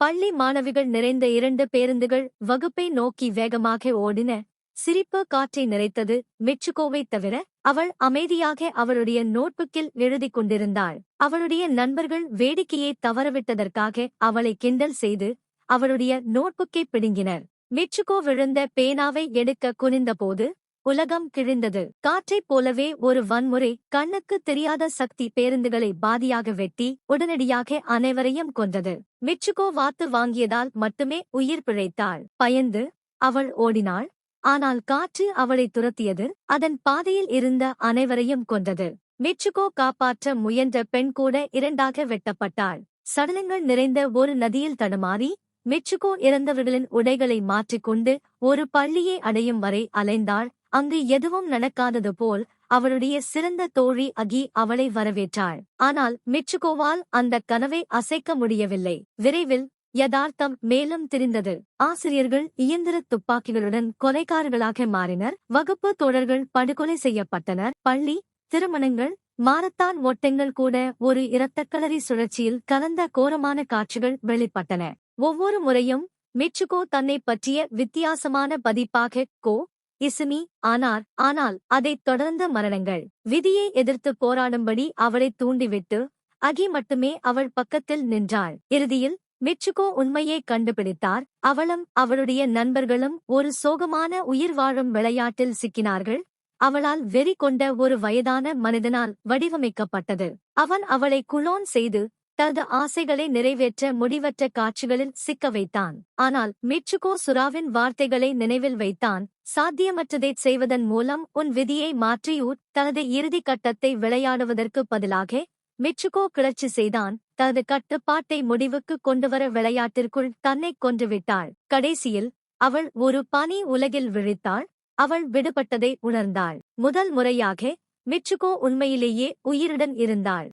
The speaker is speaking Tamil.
பள்ளி மாணவிகள் நிறைந்த இரண்டு பேருந்துகள் வகுப்பை நோக்கி வேகமாக ஓடின. சிரிப்பு காற்றை நிறைத்தது மெச்சுகோவை தவிர அவள் அமைதியாக அவளுடைய நோட்புக்கில் எழுதிக் கொண்டிருந்தாள். அவளுடைய நண்பர்கள் வேடிக்கையை தவறவிட்டதற்காக அவளை கிண்டல் செய்து அவளுடைய நோட்புக்கை பிடுங்கினர். மெச்சுகோ விழுந்த பேனாவை எடுக்க குனிந்தபோது உலகம் கிழிந்தது. காற்றைப் போலவே ஒரு வன்முறை கண்ணுக்கு தெரியாத சக்தி பேருந்துகளை பாதியாக வெட்டி உடனடியாக அனைவரையும் கொன்றது. மிச்சுகோ வாத்து வாங்கியதால் மட்டுமே உயிர் பிழைத்தாள். பயந்து அவள் ஓடினாள். ஆனால் காற்று அவளை துரத்தியது. அதன் பாதையில் இருந்த அனைவரையும் கொன்றது. மிச்சுகோ காப்பாற்ற முயன்ற பெண் கூட இரண்டாக வெட்டப்பட்டாள். சடலங்கள் நிறைந்த ஒரு நதியில் தடுமாறி மிச்சுகோ இறந்தவர்களின் உடைகளை மாற்றிக்கொண்டு ஒரு பள்ளியை அடையும் வரை அலைந்தாள். அங்கு எதுவும் நடக்காதது போல் அவளுடைய சிறந்த தோழி அகி அவளை வரவேற்றாள். ஆனால் மிச்சுகோவால் அந்த கனவை அசைக்க முடியவில்லை. விரைவில் யதார்த்தம் மேலும் திரிந்தது. ஆசிரியர்கள் இயந்திர துப்பாக்கிகளுடன் கொலைகாரர்களாக மாறினர். வகுப்பு தோழர்கள் படுகொலை செய்யப்பட்டனர். பள்ளி திருமணங்கள் மாரத்தான் ஓட்டங்கள் கூட ஒரு இரத்தக்களரி சுழற்சியில் கலந்த கோரமான காட்சிகள் வெளிப்பட்டன. ஒவ்வொரு முறையும் மிச்சுகோ தன்னை பற்றிய வித்தியாசமான பதிப்பாக கோ இசுமி ஆனார் ஆனால் அதைத் தொடர்ந்த மரணங்கள். விதியை எதிர்த்து போராடும்படி அவளைத் தூண்டிவிட்டு அகி மட்டுமே அவள் பக்கத்தில் நின்றாள். இறுதியில் மிச்சுகோ உண்மையை கண்டுபிடித்தார். அவளும் அவளுடைய நண்பர்களும் ஒரு சோகமான உயிர் வாழும் விளையாட்டில் சிக்கினார்கள். அவளால் வெறி கொண்ட ஒரு வயதான மனிதனால் வடிவமைக்கப்பட்டது. அவன் அவளை குலோன் செய்து தனது ஆசைகளை நிறைவேற்ற முடிவற்ற காட்சிகளில் சிக்க வைத்தான். ஆனால் மிச்சுகோ சுறாவின் வார்த்தைகளை நினைவில் வைத்தான். சாத்தியமற்றதை செய்வதன் மூலம் உன் விதியை மாற்றியூர் தனது இறுதி கட்டத்தை விளையாடுவதற்கு பதிலாக மிச்சுகோ கிளர்ச்சி செய்தான். தனது கட்டுப்பாட்டை முடிவுக்கு கொண்டுவர விளையாட்டிற்குள் தன்னைக் கொன்றுவிட்டாள். கடைசியில் அவள் ஒரு பனி உலகில் விழித்தாள். அவள் விடுபட்டதை உணர்ந்தாள். முதல் முறையாக மிச்சுகோ உண்மையிலேயே உயிருடன் இருந்தாள்.